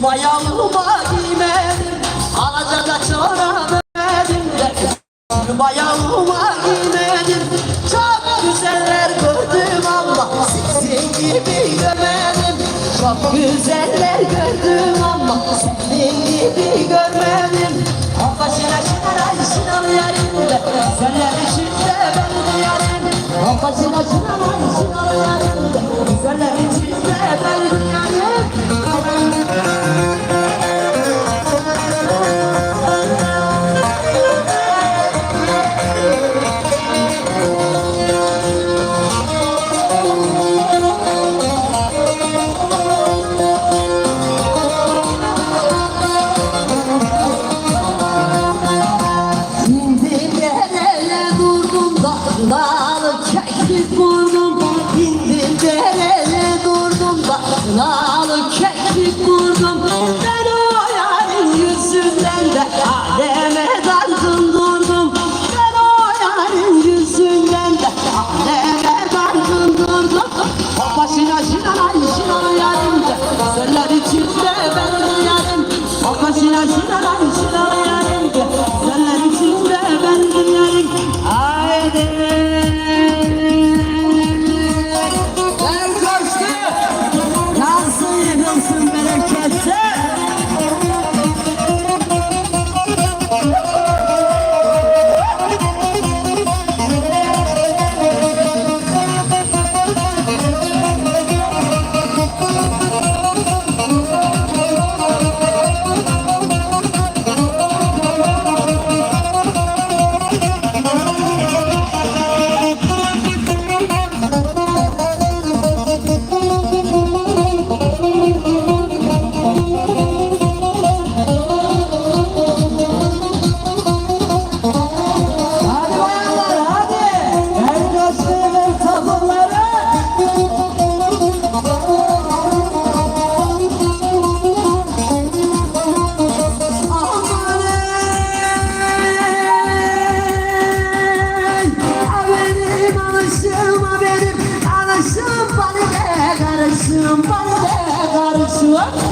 Vay yavruma gimedim Alaca da çoramedim Vay yavruma gimedim Çok güzeller gördüm ama Sizin gibi gömedim Çok güzeller gördüm ama Sizin gibi görmedim Kafasına şınaray şınav yarim Güzeller içinde ben duyarım Kafasına şınaray şınav yarim Güzeller içinde ben duyarım Yağlı kekik vurdum. Ben o yarın yüzünden de to.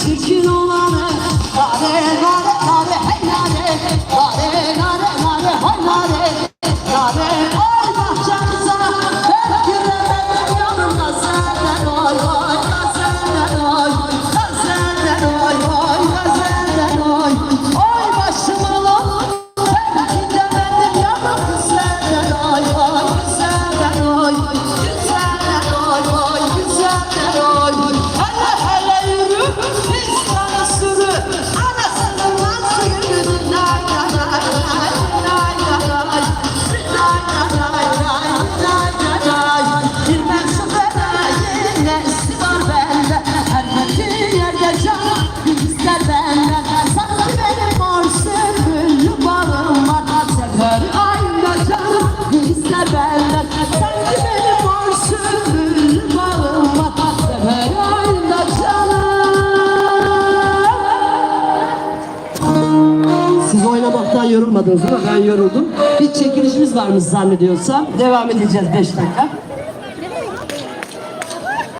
should you yorulmadınız mı? Ben yoruldum. Bir çekilişimiz varmış zannediyorsam. Devam edeceğiz 5 dakika.